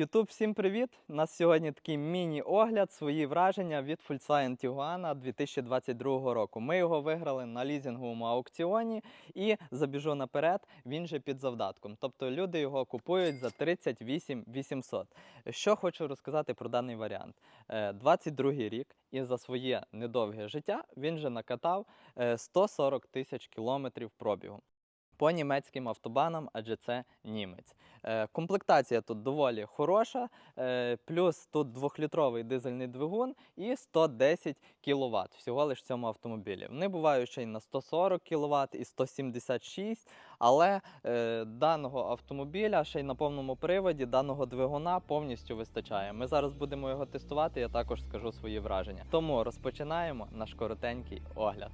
Ютуб, всім привіт! У нас сьогодні такий міні-огляд, свої враження від Volkswagen Tiguan 2022 року. Ми його виграли на лізинговому аукціоні і забіжу наперед, він же під завдатком. Тобто люди його купують за 38 800. Що хочу розказати про даний варіант. Е, 22 рік і за своє недовге життя він же накатав е, 140 тисяч кілометрів пробігу. По німецьким автобанам, адже це німець. Е, Комплектація тут доволі хороша, е, плюс тут двохлітровий дизельний двигун і 110 кВт всього лиш в цьому автомобілі. Вони бувають ще й на 140 кВт і 176 але е, даного автомобіля ще й на повному приводі, даного двигуна повністю вистачає. Ми зараз будемо його тестувати, я також скажу свої враження. Тому розпочинаємо наш коротенький огляд.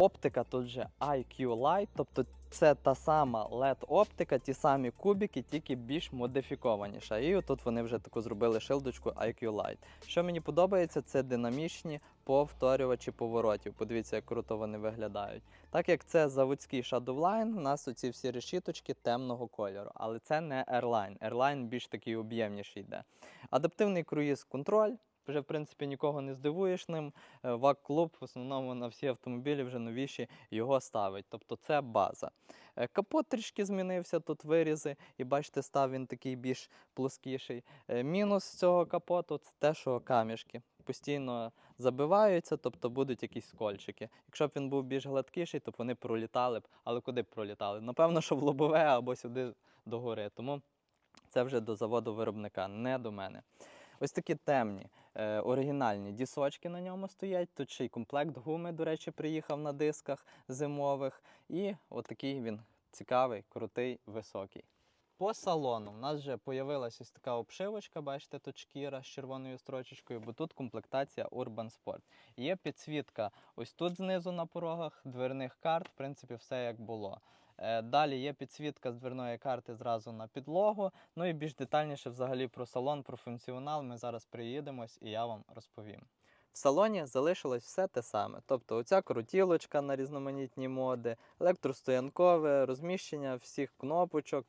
Оптика тут же IQ Light, тобто це та сама LED-оптика, ті самі кубики, тільки більш модифікованіша. І тут вони вже таку зробили шилдочку IQ Light. Що мені подобається, це динамічні повторювачі поворотів. Подивіться, як круто вони виглядають. Так як це заводський Shadowline, у нас оці всі решіточки темного кольору, але це не Airline. Airline більш такий об'ємніший йде. Адаптивний круїз контроль. Вже в принципі нікого не здивуєш ним. Е, ВАК-клуб в основному на всі автомобілі вже новіші його ставить. Тобто це база. Е, Капот трішки змінився, тут вирізи, і бачите, став він такий більш плоскіший. Е, Мінус цього капоту це те, що камішки постійно забиваються, тобто будуть якісь скольчики. Якщо б він був більш гладкіший, то вони пролітали б. Але куди б пролітали? Напевно, що в лобове або сюди догори. Тому це вже до заводу виробника, не до мене. Ось такі темні, е, оригінальні дісочки на ньому стоять. Тут ще й комплект гуми, до речі, приїхав на дисках зимових. І отакий він цікавий, крутий, високий. По салону в нас вже появилася ось така обшивочка, бачите, тут шкіра з червоною строчечкою, бо тут комплектація Urban Sport. Є підсвітка ось тут знизу на порогах, дверних карт, в принципі, все як було. Е, Далі є підсвітка з дверної карти зразу на підлогу. Ну і більш детальніше взагалі про салон, про функціонал. Ми зараз приїдемось і я вам розповім. В салоні залишилось все те саме. Тобто оця крутілочка на різноманітні моди, електростоянкове, розміщення всіх кнопочок,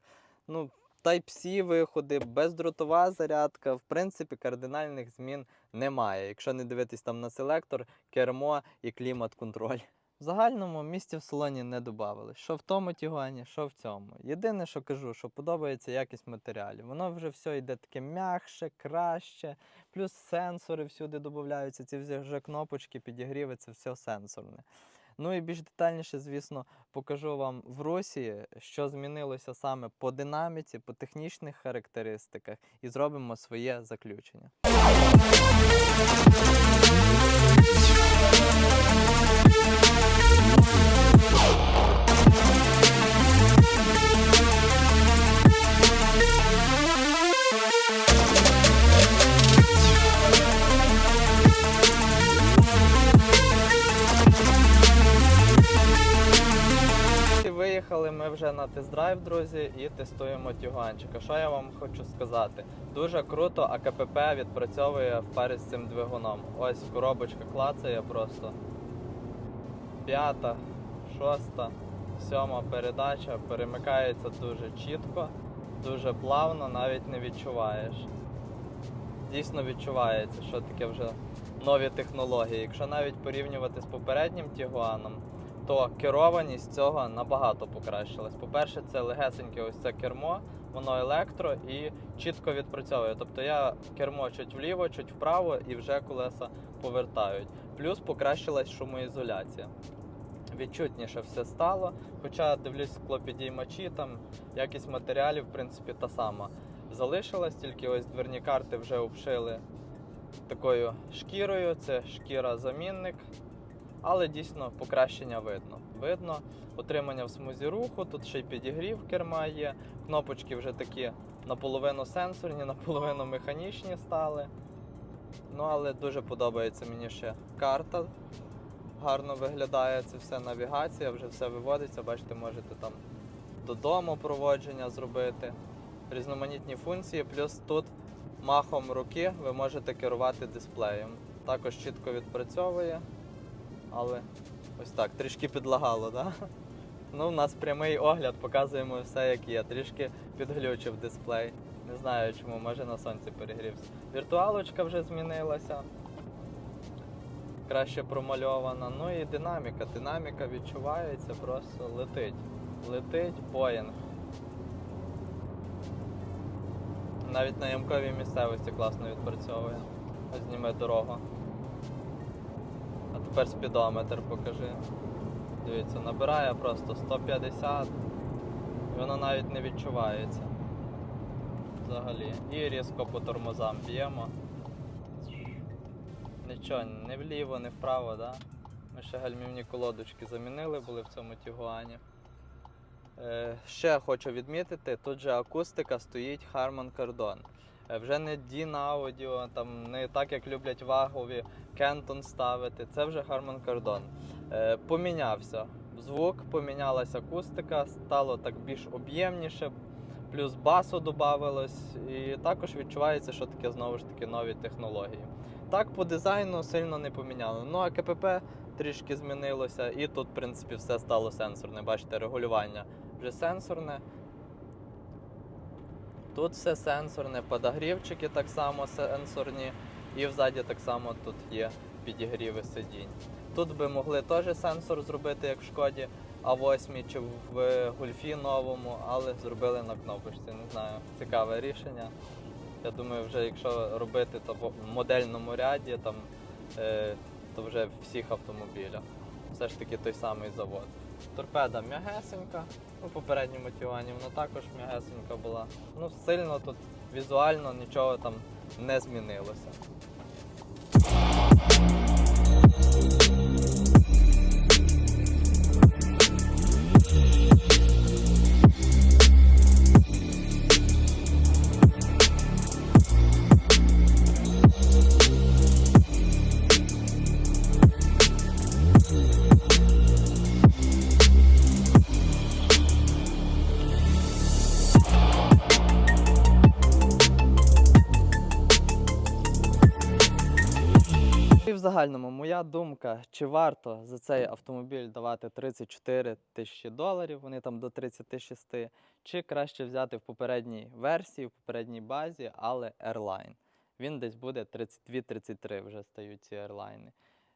ну, Type-C виходи, бездротова зарядка. В принципі, кардинальних змін немає. Якщо не дивитись там на селектор, кермо і клімат-контроль. В загальному місця в салоні не додавали. Що в тому тігуані, що в цьому. Єдине, що кажу, що подобається якість матеріалів. Воно вже все йде таке м'якше, краще, плюс сенсори всюди додаються. Ці вже кнопочки, підігріви, це все сенсорне. Ну і більш детальніше, звісно, покажу вам в Русі, що змінилося саме по динаміці, по технічних характеристиках, і зробимо своє заключення. Виїхали ми вже на тест-драйв, друзі, і тестуємо тюганчика. Що я вам хочу сказати? Дуже круто АКПП відпрацьовує в парі з цим двигуном. Ось коробочка клацає просто. П'ята, шоста, сьома передача перемикається дуже чітко, дуже плавно, навіть не відчуваєш. Дійсно відчувається, що таке вже нові технології. Якщо навіть порівнювати з попереднім Тігуаном, то керованість цього набагато покращилась. По-перше, це легесеньке ось це кермо, воно електро і чітко відпрацьовує. Тобто я кермо чуть вліво, чуть вправо і вже колеса повертають. Плюс покращилась шумоізоляція. Відчутніше все стало. Хоча дивлюсь склопідіймачі, там якість матеріалів, в принципі, та сама залишилась, тільки ось дверні карти вже обшили такою шкірою. Це шкіра-замінник. Але дійсно покращення видно. Видно отримання в смузі руху, тут ще й підігрів керма є. Кнопочки вже такі наполовину сенсорні, наполовину механічні стали. Ну, але дуже подобається мені ще карта. Гарно виглядає це все навігація, вже все виводиться. Бачите, можете там додому проводження зробити. Різноманітні функції, плюс тут махом руки ви можете керувати дисплеєм. також чітко відпрацьовує, але ось так, трішки підлагало, да? Ну, у нас прямий огляд, показуємо все як є. Трішки підглючив дисплей. Не знаю чому, може на сонці перегрівся. Віртуалочка вже змінилася. Краще промальована. Ну і динаміка. Динаміка відчувається, просто летить. Летить поїнг. Навіть на ямковій місцевості класно відпрацьовує. Ось зніме дорогу. А тепер спідометр покажи. Дивіться, набирає просто 150 і воно навіть не відчувається. Взагалі. І різко по тормозам б'ємо. Нічого, не вліво, не вправо, да? Ми ще гальмівні колодочки замінили, були в цьому Тігуані. Е, ще хочу відмітити, тут же акустика стоїть Harman Kardon. Е, Вже не Dean Audio, там не так як люблять вагові, Kenton ставити. Це вже Harman Kardon. Е, помінявся звук, помінялася акустика, стало так більш об'ємніше, плюс басу додавалось, і також відчувається, що таке знову ж таки нові технології. Так, по дизайну сильно не поміняли. Ну а КПП трішки змінилося, і тут, в принципі, все стало сенсорне. Бачите, регулювання вже сенсорне. Тут все сенсорне, подогрівчики так само сенсорні, і взаді так само тут є підігріви сидінь. Тут би могли теж сенсор зробити, як в шкоді А8 чи в гульфі новому, але зробили на кнопочці. Не знаю, цікаве рішення. Я думаю, вже якщо робити то в модельному ряді, там, е, то вже в всіх автомобілях. Все ж таки той самий завод. Торпеда м'ягесенька, ну попередньому Тіоані вона також м'ягесенька була. Ну, сильно тут візуально нічого там не змінилося. Загальному, моя думка, чи варто за цей автомобіль давати 34 тисячі доларів, вони там до 36, чи краще взяти в попередній версії, в попередній базі, але Airline. Він десь буде 32-33 вже стають ці Airline.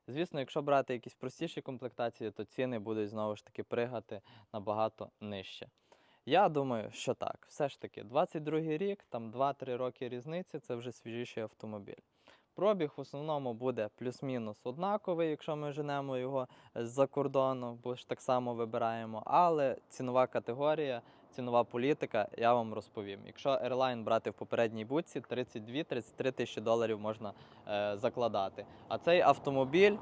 Звісно, якщо брати якісь простіші комплектації, то ціни будуть знову ж таки пригати набагато нижче. Я думаю, що так. Все ж таки, 22 рік, там 2-3 роки різниці, це вже свіжіший автомобіль. Пробіг в основному буде плюс-мінус однаковий, якщо ми женемо його з-за кордону, бо ж так само вибираємо. Але цінова категорія, цінова політика, я вам розповім. Якщо Airline брати в попередній будці, 32-33 тисячі доларів можна е, закладати. А цей автомобіль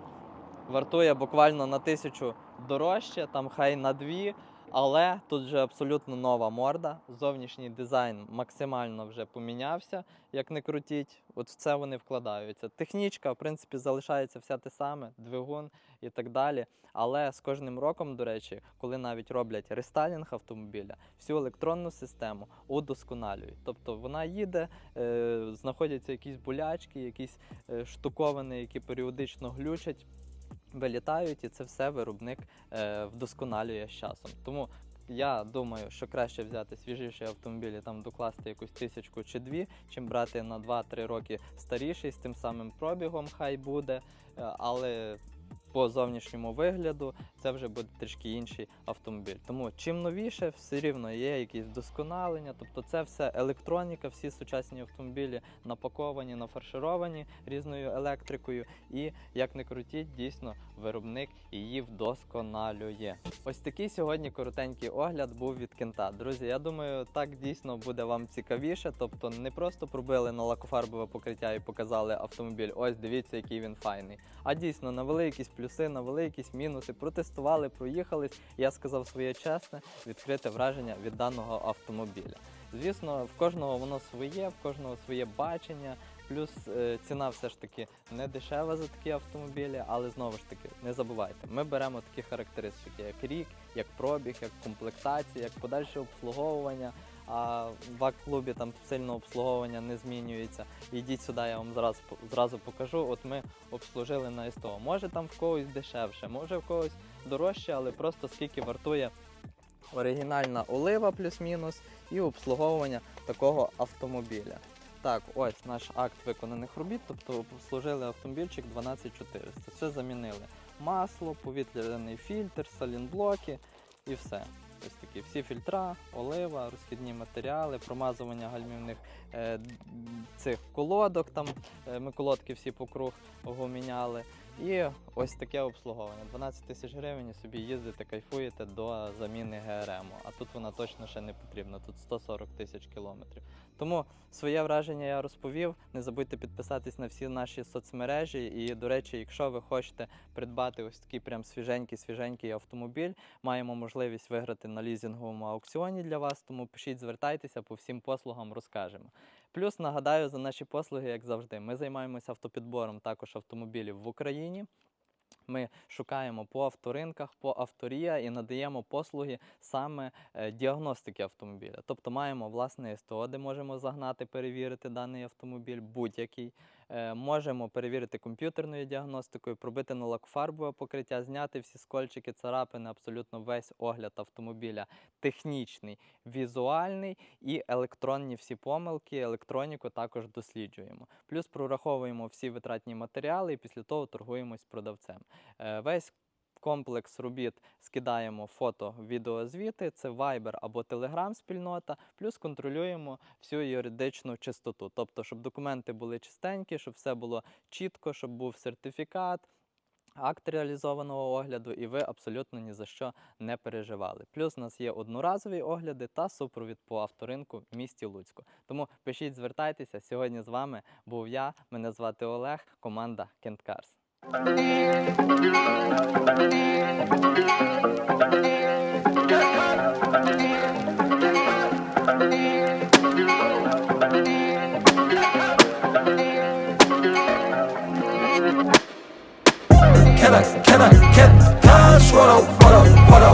вартує буквально на тисячу дорожче, там хай на дві. Але тут вже абсолютно нова морда. Зовнішній дизайн максимально вже помінявся, як не крутіть. От в це вони вкладаються. Технічка, в принципі, залишається вся те саме, двигун і так далі. Але з кожним роком, до речі, коли навіть роблять рестайлінг автомобіля, всю електронну систему удосконалюють. Тобто вона їде, е, знаходяться якісь болячки, якісь е, штуковини, які періодично глючать вилітають, і це все виробник е, вдосконалює з часом. Тому я думаю, що краще взяти свіжіший автомобіль і там докласти якусь тисячку чи дві, чим брати на 2-3 роки старіший з тим самим пробігом, хай буде. е, Але по зовнішньому вигляду це вже буде трішки інший автомобіль. Тому чим новіше, все рівно є якісь вдосконалення. Тобто це все електроніка, всі сучасні автомобілі напаковані, нафаршировані різною електрикою. І як не крутіть, дійсно виробник її вдосконалює. Ось такий сьогодні коротенький огляд був від кента. Друзі, я думаю, так дійсно буде вам цікавіше. Тобто не просто пробили на лакофарбове покриття і показали автомобіль. Ось дивіться, який він файний. А дійсно навели якісь плюси, навели якісь мінуси, протестували, проїхались. Я сказав своє чесне, відкрите враження від даного автомобіля. Звісно, в кожного воно своє, в кожного своє бачення. Плюс е, ціна все ж таки не дешева за такі автомобілі, але знову ж таки не забувайте, ми беремо такі характеристики, як рік, як пробіг, як комплектація, як подальше обслуговування. А в АК-клубі там сильно обслуговування не змінюється. Йдіть сюди, я вам зразу, зразу покажу. От ми обслужили на СТО. Може там в когось дешевше, може в когось дорожче, але просто скільки вартує оригінальна олива плюс-мінус і обслуговування такого автомобіля. Так, ось наш акт виконаних робіт, тобто обслужили автомобільчик 12400. Це замінили масло, повітряний фільтр, салінблоки і все. Ось такі всі фільтра, олива, розхідні матеріали, промазування гальмівних е, цих колодок. Там е, ми колодки всі по круг поміняли. І ось таке обслуговування. 12 тисяч гривень і собі їздите, кайфуєте до заміни ГРМ. А тут вона точно ще не потрібна. Тут 140 тисяч кілометрів. Тому своє враження я розповів. Не забудьте підписатись на всі наші соцмережі. І, до речі, якщо ви хочете придбати ось такий прям свіженький, свіженький автомобіль, маємо можливість виграти на лізинговому аукціоні для вас. Тому пишіть, звертайтеся по всім послугам, розкажемо. Плюс нагадаю за наші послуги, як завжди, ми займаємося автопідбором також автомобілів в Україні. Ми шукаємо по авторинках, по авторія і надаємо послуги саме е, діагностики автомобіля. Тобто маємо власне СТО, де можемо загнати, перевірити даний автомобіль, будь-який. Е, Можемо перевірити комп'ютерною діагностикою, пробити на лакфарбове покриття, зняти всі скольчики, царапини, абсолютно весь огляд автомобіля технічний, візуальний і електронні всі помилки, електроніку також досліджуємо. Плюс прораховуємо всі витратні матеріали і після того торгуємось продавцем. Е, Весь комплекс робіт скидаємо фото, відеозвіти, це Viber або Telegram спільнота, плюс контролюємо всю юридичну чистоту. Тобто, щоб документи були чистенькі, щоб все було чітко, щоб був сертифікат. Акт реалізованого огляду, і ви абсолютно ні за що не переживали. Плюс у нас є одноразові огляди та супровід по авторинку в місті Луцьку. Тому пишіть, звертайтеся. Сьогодні з вами був я. Мене звати Олег, команда Cars. Can I, can I, can I swallow, swallow, swallow?